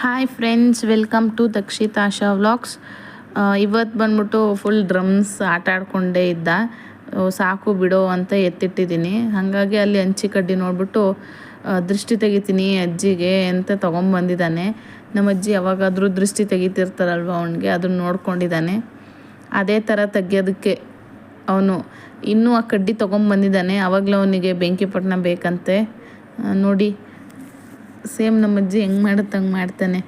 Hi friends welcome to Dakshit Asha vlogs ಇವತ್ತು ಬಂದ್ಬಿಟ್ಟು full drums ಆಟ ಆಡ್ಕೊಂಡೇ ಇದ್ದ. ಸಾಕು ಬಿಡೋ ಅಂತ ಎತ್ತಿಟ್ಟಿದ್ದೀನಿ. ಹಾಗಾಗಿ ಅಲ್ಲಿ ಹಂಚಿ ಕಡ್ಡಿ ನೋಡ್ಬಿಟ್ಟು ದೃಷ್ಟಿ ತೆಗಿತೀನಿ ಅಜ್ಜಿಗೆ ಅಂತ ತೊಗೊಂಬಂದಿದ್ದಾನೆ. ನಮ್ಮ ಅಜ್ಜಿ ಯಾವಾಗಾದರೂ ದೃಷ್ಟಿ ತೆಗಿತಿರ್ತಾರಲ್ವ ಅವನಿಗೆ, ಅದನ್ನು ನೋಡ್ಕೊಂಡಿದ್ದಾನೆ. ಅದೇ ಥರ ತೆಗಿಯೋದಕ್ಕೆ ಅವನು ಇನ್ನೂ ಆ ಕಡ್ಡಿ ತೊಗೊಂಬಂದಿದ್ದಾನೆ. ಆವಾಗಲೂ ಅವನಿಗೆ ಬೆಂಕಿಪಟ್ಟಣ ಬೇಕಂತೆ. ನೋಡಿ. ಸೇಮ್ ನಮ್ಮ ಅಜ್ಜಿ ಹೆಂಗೆ ಮಾಡುತ್ತೆ ಹಂಗೆ ಮಾಡ್ತಾನೆ.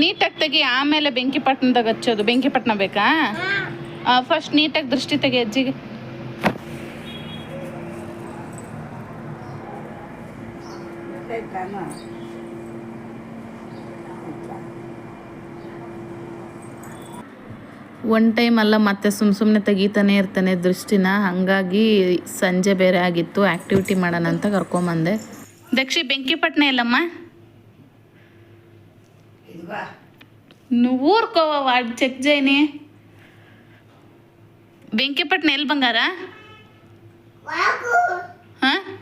ನೀಟಾಗಿ ತೆಗಿ, ಆಮೇಲೆ ಬೆಂಕಿ ಪಟ್ಟಣದಾಗ ಹಚ್ಚೋದು. ಬೆಂಕಿ ಪಟ್ಟಣ ಬೇಕಾ? ಫಸ್ಟ್ ನೀಟಾಗಿ ದೃಷ್ಟಿ ತೆಗಿ ಅಜ್ಜಿಗೆ. ಒನ್ ಟೈಮ್ ಅಲ್ಲ ಮತ್ತೆ ಸುಮ್ಮ ಸುಮ್ಮನೆ ತೆಗೀತಾನೆ ಇರ್ತಾನೆ ದೃಷ್ಟಿನ. ಹಾಗಾಗಿ ಸಂಜೆ ಬೇರೆ ಆಗಿತ್ತು. ಆ್ಯಕ್ಟಿವಿಟಿ ಮಾಡೋಣ ಅಂತ ಕರ್ಕೊಂಬಂದೆ. ದಕ್ಷಿ ಬೆಂಕಿಪಟ್ಟಣ ಎಲ್ಲಮ್ಮ ಊರ್ಕೋವ ಚೆಕ್ ಜೈನಿ? ಬೆಂಕಿಪಟ್ಟಣ ಎಲ್ಲಿ ಬಂಗಾರ? ಹಾಂ?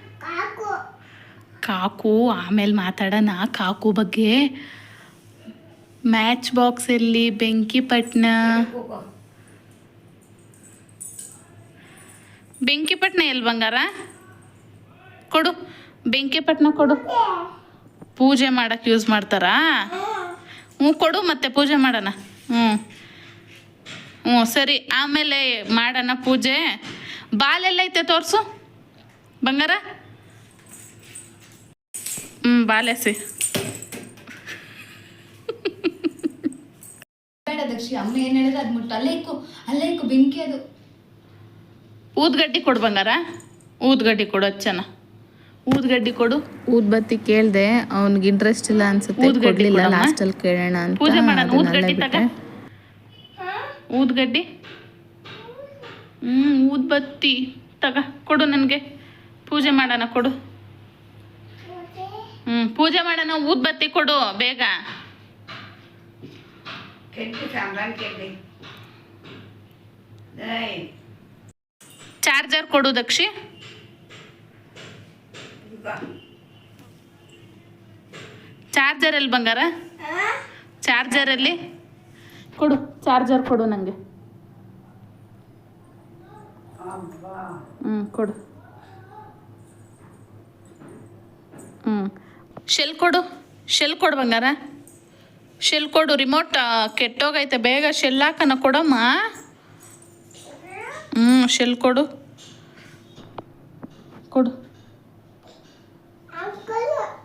ಕಾಕು ಆಮೇಲೆ ಮಾತಾಡೋಣ. ಕಾಕು ಬಗ್ಗೆ ಮ್ಯಾಚ್ ಬಾಕ್ಸ್ ಎಲ್ಲಿ ಬೆಂಕಿಪಟ್ಟಣ ಬೆಂಕಿಪಟ್ಟಣ ಎಲ್ಲಿ ಬಂಗಾರ? ಕೊಡು. ಬೆಂಕಿಪಟ್ಟಣ ಕೊಡು. ಪೂಜೆ ಮಾಡಕ್ಕೆ ಯೂಸ್ ಮಾಡ್ತಾರಾ? ಹ್ಞೂ ಕೊಡು ಮತ್ತೆ ಪೂಜೆ ಮಾಡೋಣ. ಹ್ಞೂ ಹ್ಞೂ ಸರಿ. ಆಮೇಲೆ ಮಾಡೋಣ ಪೂಜೆ. ಬಾಲೆಲ್ಲೈತೆ ತೋರಿಸು. ಬಂಗಾರ? ಹ್ಞೂ ಬಾಲೆಸಿ ದಕ್ಷಿ ಅಮ್ಮ ಏನ್ ಹೇಳಿದ್ರೆ ಅದ್ ಮುಟ್ಟು ಅಲ್ಲೇ ಇಕ್ಕು ಅಲ್ಲೇ ಇಕ್ಕು ಬೆಂಕಿ ಅದು. ಊದ್ಗಡ್ಡಿ ಕೊಡು ಬಂಗಾರ. ಊದ್ಗಡ್ಡಿ ಕೊಡು ಅಚ್ಚನ. ಊದ್ಗಡ್ಡಿ ಕೊಡು. ಊದ್ಬತ್ತಿ ಕೇಳ್ದೆ ಅವ್ನಿಗೆ ಇಂಟ್ರೆಸ್ಟ್ ಇಲ್ಲ ಅನ್ಸುತ್ತೆ ಊದ್ಗಡ್ಡಿ ಕೊಡ್ಲಿಲ್ಲ. ಲಾಸ್ಟಲ್ಲಿ ಕೇಳೋಣ ಅಂತ. ಪೂಜೆ ಮಾಡೋಣ ಊದ್ಗಡ್ಡಿ ತಗ. ಊದ್ಗಡ್ಡಿ. ಹ್ಞೂ ಊದ್ಬತ್ತಿ ತಗ. ಕೊಡು ನನಗೆ. ಪೂಜೆ ಮಾಡೋಣ ಕೊಡು. ಹ್ಮ್ ಪೂಜೆ ಮಾಡೋಣ ಊದ್ಬತ್ತಿ ಕೊಡು ಬೇಗ. ಚಾರ್ಜರ್ ಕೊಡು ದಕ್ಷಿ. ಚಾರ್ಜರ್ ಅಲ್ಲಿ ಬಂಗಾರ? ಚಾರ್ಜರ್ ಅಲ್ಲಿ? ಕೊಡು ಚಾರ್ಜರ್ ಕೊಡು ನನಗೆ ಹ್ಞೂ ಕೊಡು. ಹ್ಞೂ ಶೆಲ್ ಕೊಡು. ಶೆಲ್ ಕೊಡು ಬಂಗಾರ. ಶೆಲ್ ಕೊಡು ರಿಮೋಟ್ ಕೆಟ್ಟೋಗೈತೆ, ಬೇಗ ಶೆಲ್ ಹಾಕನ ಕೊಡಮ್ಮ. ಹ್ಞೂ ಶೆಲ್ ಕೊಡು. ಕೊಡು.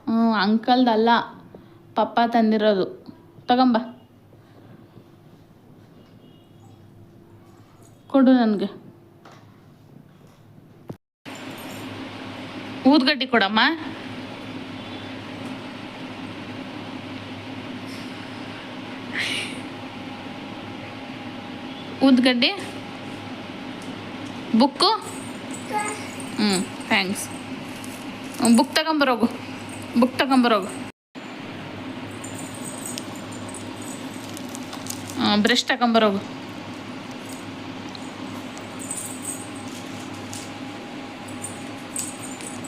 ಹ್ಞೂ ಅಂಕಲ್ದಲ್ಲ, ಪಪ್ಪ ತಂದಿರೋದು. ತಗೊಂಬ. ಕೊಡು ನನಗೆ. ಊದ್ಗಡ್ಡಿ ಕೊಡಮ್ಮ. ಊದ್ಗಡ್ಡಿ? ಬುಕ್ಕು? ಹ್ಞೂ ಥ್ಯಾಂಕ್ಸ್ ಬುಕ್ ತಗೊಂಬರೋಗು ಬುಕ್ ತಗೊಂಬರೋಗು ಬ್ರಷ್ ತಗೊಂಬರೋಗು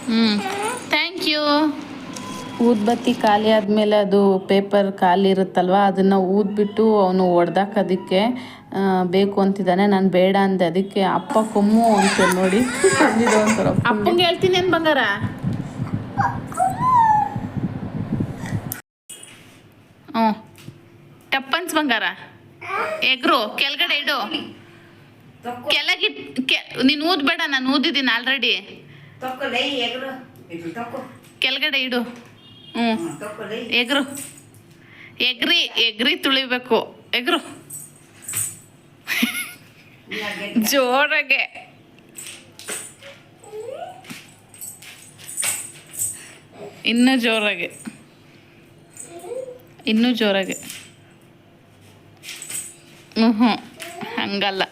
ಹ್ಞೂ ಥ್ಯಾಂಕ್ ಯು ಊದ್ಬತ್ತಿ ಖಾಲಿ ಆದಮೇಲೆ ಅದು ಪೇಪರ್ ಖಾಲಿ ಇರುತ್ತಲ್ವ, ಅದನ್ನು ಊದ್ಬಿಟ್ಟು ಅವನು ಹೊಡ್ದಾಕೋದಕ್ಕೆ ಬೇಕು ಅಂತಿದ್ದಾನೆ. ನಾನು ಬೇಡ ಅಂದೆ. ಅದಕ್ಕೆ ಅಪ್ಪ ಕೊಮ್ಮು ಅಂತ ನೋಡಿ ಅಪ್ಪಂಗೆ ಹೇಳ್ತೀನಿ ಏನು ಬಂಗಾರ. ಟಪ್ಪನ್ಸ್ ಬಂಗಾರ. ಎಗ್ರು, ಕೆಳಗಡೆ ಇಡು. ಕೆಳಗಿಟ್ ನೀನು ಊದ್ಬೇಡ ನಾನು ಊದಿದ್ದೀನಿ ಆಲ್ರೆಡಿ ಕೆಳಗಡೆ ಇಡು. ಹ್ಞೂ. ಎಗ್ರು. ಎಗ್ರಿ ಎಗ್ರಿ ತುಳಿಬೇಕು. ಎಗ್ರು. ಜೋರಾಗೆ. ಇನ್ನೂ ಜೋರಾಗೆ. ಇನ್ನೂ ಜೋರಾಗೆ. ಹ್ಞೂ ಹ್ಞೂ ಹಂಗಲ್ಲ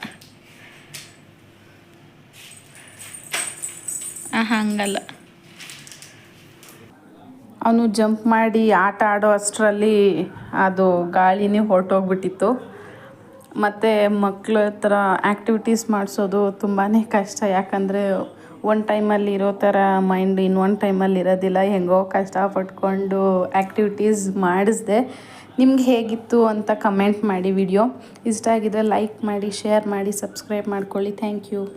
ಹಂಗಲ್ಲ. ಅವನು ಜಂಪ್ ಮಾಡಿ ಆಟ ಆಡೋ ಅಷ್ಟರಲ್ಲಿ ಅದು ಗಾಳಿನೇ ಹೊರಟೋಗ್ಬಿಟ್ಟಿತ್ತು. ಮತ್ತು ಮಕ್ಕಳ ಹತ್ರ ಆ್ಯಕ್ಟಿವಿಟೀಸ್ ಮಾಡಿಸೋದು ತುಂಬಾ ಕಷ್ಟ. ಯಾಕಂದರೆ ಒನ್ ಟೈಮಲ್ಲಿ ಇರೋ ಥರ ಮೈಂಡ್ ಇನ್ನೊಂದು ಟೈಮಲ್ಲಿ ಇರೋದಿಲ್ಲ. ಹೆಂಗೋ ಕಷ್ಟಪಟ್ಕೊಂಡು ಆ್ಯಕ್ಟಿವಿಟೀಸ್ ಮಾಡಿಸ್ದೆ. ನಿಮ್ಗೆ ಹೇಗಿತ್ತು ಅಂತ ಕಮೆಂಟ್ ಮಾಡಿ ವಿಡಿಯೋ ಇಷ್ಟ ಆಗಿದ್ರೆ ಲೈಕ್ ಮಾಡಿ ಶೇರ್ ಮಾಡಿ ಸಬ್ಸ್ಕ್ರೈಬ್ ಮಾಡ್ಕೊಳ್ಳಿ. Thank you